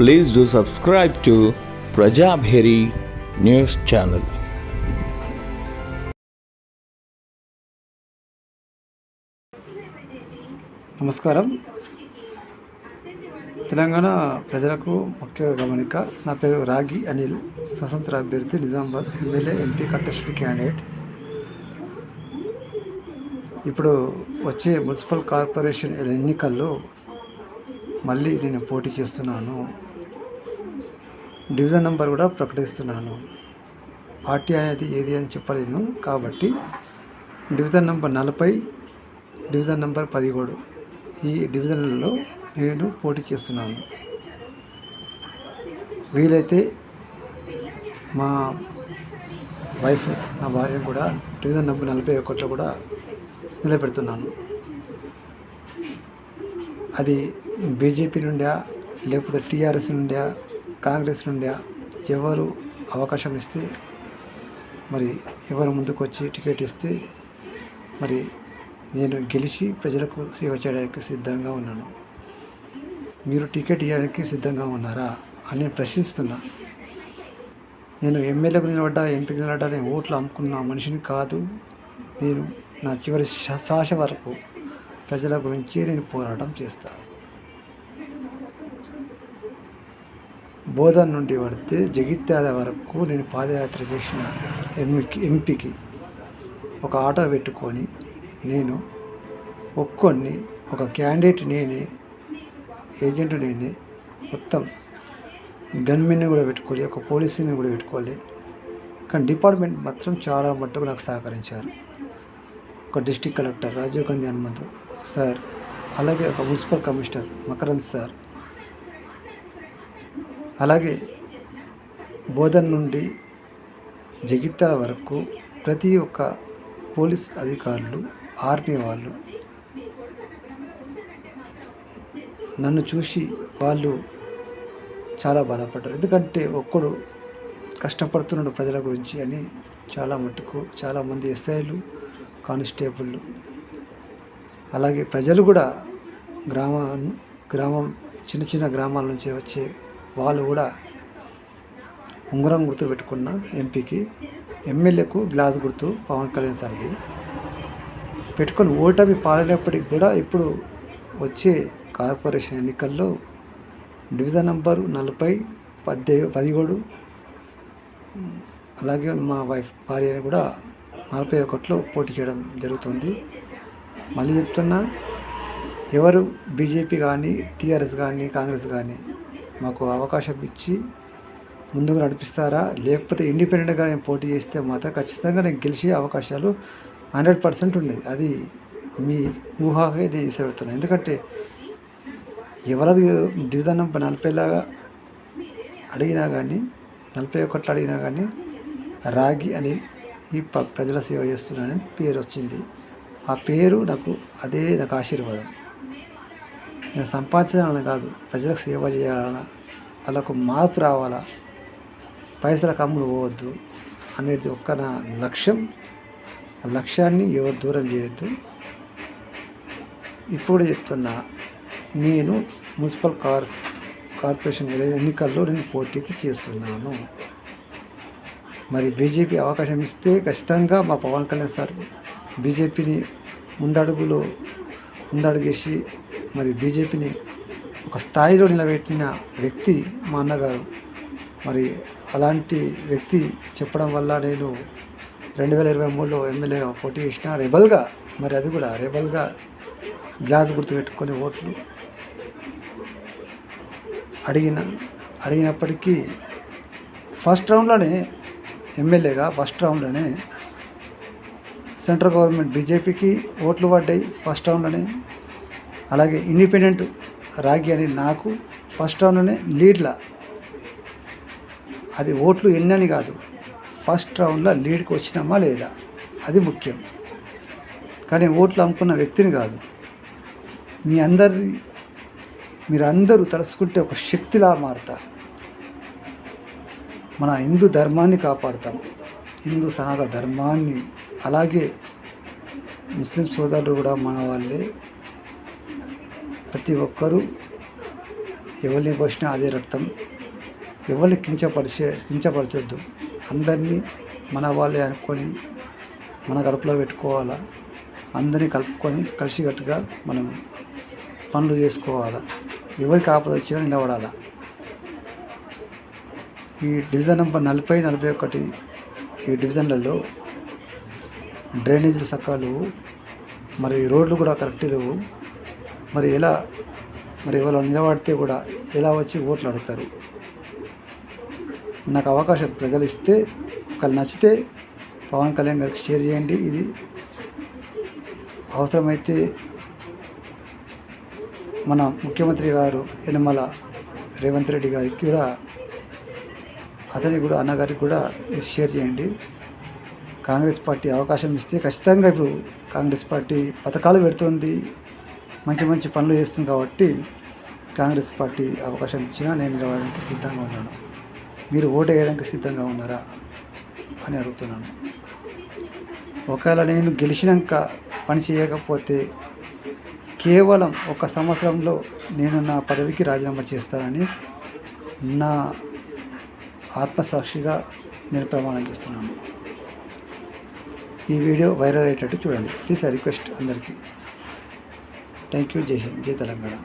Please do subscribe to Prajabheri news channel. నమస్కారం. తెలంగాణ ప్రజలకు ముఖ్య గమనిక నా పేరు రాగి అనిల్ స్వతంత్ర అభ్యర్థి Nizamabad MLA MP contested candidate. ఇప్పుడు వచ్చే మున్సిపల్ కార్పొరేషన్ ఎన్నికల్లో మళ్ళీ నేను పోటీ చేస్తున్నాను. డివిజన్ నెంబర్ కూడా ప్రకటిస్తున్నాను. పార్టీ అనేది ఏది అని చెప్పలేను కాబట్టి డివిజన్ నెంబర్ నలభై డివిజన్ నెంబర్ పదిహేడు ఈ డివిజన్లలో నేను పోటీ చేస్తున్నాను. వీలైతే మా వైఫ్ నా భార్యను కూడా డివిజన్ నెంబర్ నలభై ఒకటిలో కూడా నిలబెడుతున్నాను. అది బీజేపీ నుండా లేకపోతే టీఆర్ఎస్ నుండా కాంగ్రెస్ నుండి ఎవరు అవకాశం ఇస్తే మరి ఎవరు ముందుకు వచ్చి టికెట్ ఇస్తే మరి నేను గెలిచి ప్రజలకు సేవ చేయడానికి సిద్ధంగా ఉన్నాను. మీరు టికెట్ ఇవ్వడానికి సిద్ధంగా ఉన్నారా అని నేను ప్రశ్నిస్తున్నా. నేను ఎమ్మెల్యేకు నిలబడ్డా ఎంపీకి నిలబడ్డా నేను ఓట్లు అమ్ముకున్న మనిషిని కాదు. నేను నా చివరి శాస వరకు ప్రజల గురించి నేను పోరాటం చేస్తాను బోధన్ నుండి పడితే జగిత్యాల వరకు నేను పాదయాత్ర చేసిన ఎంపీకి ఎంపీకి ఒక ఆటో పెట్టుకొని నేను ఒక్కొన్ని ఒక క్యాండిడేట్ నేనే ఏజెంట్ నేనే మొత్తం గన్మెన్ని కూడా పెట్టుకోవాలి ఒక పోలీసుని కూడా పెట్టుకోవాలి కానీ డిపార్ట్మెంట్ మాత్రం చాలా మట్టుకు నాకు సహకరించారు. ఒక district collector Rajiv Gandhi Hanumanthu sir అలాగే ఒక మున్సిపల్ కమిషనర్ మకరంద్ సార్ అలాగే బోధన్ నుండి జగిత్యాల వరకు ప్రతి ఒక్క పోలీస్ అధికారులు ఆర్మీ వాళ్ళు నన్ను చూసి వాళ్ళు చాలా బాధపడ్డారు. ఎందుకంటే ఒక్కడు కష్టపడుతున్నాడు ప్రజల గురించి అని చాలా మట్టుకు చాలామంది ఎస్ఐలు కానిస్టేబుళ్ళు అలాగే ప్రజలు కూడా గ్రామ గ్రామం చిన్న చిన్న గ్రామాల నుంచి వచ్చే వాళ్ళు కూడా ఉంగరం గుర్తు పెట్టుకున్న ఎంపీకి ఎమ్మెల్యేకు గ్లాస్ గుర్తు పవన్ కళ్యాణ్ సార్ది పెట్టుకొని ఓటమి పాలైనప్పటికి కూడా ఇప్పుడు వచ్చే కార్పొరేషన్ ఎన్నికల్లో డివిజన్ నంబరు నలభై పద్దె పదిహేడు అలాగే మా వైఫ్ భార్యని కూడా నలభై ఒకటిలో పోటీ చేయడం జరుగుతుంది. మళ్ళీ చెప్తున్నా ఎవరు బీజేపీ కానీ టీఆర్ఎస్ కానీ కాంగ్రెస్ కానీ మాకు అవకాశం ఇచ్చి ముందుకు నడిపిస్తారా? లేకపోతే ఇండిపెండెంట్గా నేను పోటీ చేస్తే మాత్రం ఖచ్చితంగా నేను గెలిచే అవకాశాలు హండ్రెడ్ పర్సెంట్ ఉండేది అది మీ ఊహకే నేను ఇష్టపడుతున్నాను ఎందుకంటే ఎవరికి డివిజన్ నెంబర్ నలభైలాగా అడిగినా కానీ నలభై ఒకట్లు అడిగినా కానీ రాగి అని ఈ ప- ప్రజల సేవ చేస్తున్నానని పేరు వచ్చింది ఆ పేరు నాకు అదే నాకు ఆశీర్వాదం. నేను సంపాదించాలని కాదు ప్రజలకు సేవ చేయాలన్నా వాళ్ళకు మార్పు రావాలా? పైసల కమ్ములు పోవద్దు అనేది ఒక్క నా లక్ష్యం. లక్ష్యాన్ని ఎవరు దూరం చేయొద్దు. ఇప్పుడు చెప్తున్నా నేను మున్సిపల్ కార్ కార్పొరేషన్ ఎన్నికల్లో నేను పోటీకి చేస్తున్నాను. మరి బీజేపీ అవకాశం ఇస్తే ఖచ్చితంగా మా పవన్ కళ్యాణ్ సార్ బీజేపీని ముందడుగులో ముందడుగేసి మరి బీజేపీని ఒక స్థాయిలో నిలబెట్టిన వ్యక్తి మా అన్నగారు. మరి అలాంటి వ్యక్తి చెప్పడం వల్ల నేను రెండు వేల ఇరవై మూడులో ఎమ్మెల్యే పోటీ చేసిన రెబల్గా మరి అది కూడా రెబల్గా గ్లాస్ గుర్తు పెట్టుకొని ఓట్లు అడిగిన అడిగినప్పటికీ ఫస్ట్ రౌండ్లోనే ఎమ్మెల్యేగా ఫస్ట్ రౌండ్లోనే సెంట్రల్ గవర్నమెంట్ బీజేపీకి ఓట్లు పడ్డాయి ఫస్ట్ రౌండ్లోనే అలాగే ఇండిపెండెంట్ రాగి అని నాకు ఫస్ట్ రౌండ్లోనే లీడ్ల అది ఓట్లు ఎన్నని కాదు ఫస్ట్ రౌండ్లో లీడ్కి వచ్చినామా లేదా? అది ముఖ్యం. కానీ ఓట్లు అమ్ముకున్న వ్యక్తిని కాదు. మీ అందరి మీరందరూ తలుసుకుంటే ఒక శక్తిలా మారుతా మన హిందూ ధర్మాన్ని కాపాడుతాము హిందూ సనాతన ధర్మాన్ని అలాగే ముస్లిం సోదరులు కూడా మన వాళ్ళే ప్రతి ఒక్కరూ ఎవరిని పోసినా అదే రక్తం. ఎవరిని కించపరిచే కించపరచొద్దు. అందరినీ మన వాళ్ళే అనుకొని మన కడుపులో పెట్టుకోవాలా? అందరినీ కలుపుకొని కలిసికట్టుగా మనం పనులు చేసుకోవాలా? ఎవరికి ఆపద వచ్చినా నిలబడాలా? ఈ డివిజన్ నెంబర్ నలభై నలభై ఒకటి ఈ డివిజన్లలో డ్రైనేజీలు సకాలు మరి రోడ్లు కూడా కరెక్ట్ లేవు. మరి ఎలా మరి ఎవరు నిలబడితే కూడా ఎలా వచ్చి ఓట్లు అడుగుతారు? నాకు అవకాశం ప్రజలు ఇస్తే ఒకళ్ళు నచ్చితే పవన్ కళ్యాణ్ గారికి షేర్ చేయండి. ఇది అవసరమైతే మన ముఖ్యమంత్రి గారు యనమల రేవంత్ రెడ్డి గారికి కూడా అతనికి కూడా అన్నగారికి కూడా షేర్ చేయండి. కాంగ్రెస్ పార్టీ అవకాశం ఇస్తే ఖచ్చితంగా ఇప్పుడు కాంగ్రెస్ పార్టీ పథకాలు పెడుతుంది. మంచి మంచి పనులు చేస్తుంది కాబట్టి కాంగ్రెస్ పార్టీ అవకాశం ఇచ్చినా నేను నిలవడానికి సిద్ధంగా ఉన్నాను. మీరు ఓటు వేయడానికి సిద్ధంగా ఉన్నారా అని అడుగుతున్నాను. ఒకవేళ నేను గెలిచినాక పని చేయకపోతే కేవలం ఒక సంవత్సరంలో నేను నా పదవికి రాజీనామా చేస్తానని నా ఆత్మసాక్షిగా నేను ప్రమాణం చేస్తున్నాను. ఈ వీడియో వైరల్ అయ్యేటట్టు చూడండి. ప్లీజ్ ఆ రిక్వెస్ట్ అందరికీ. థ్యాంక్ యూ జై హింద్ జై తెలంగాణ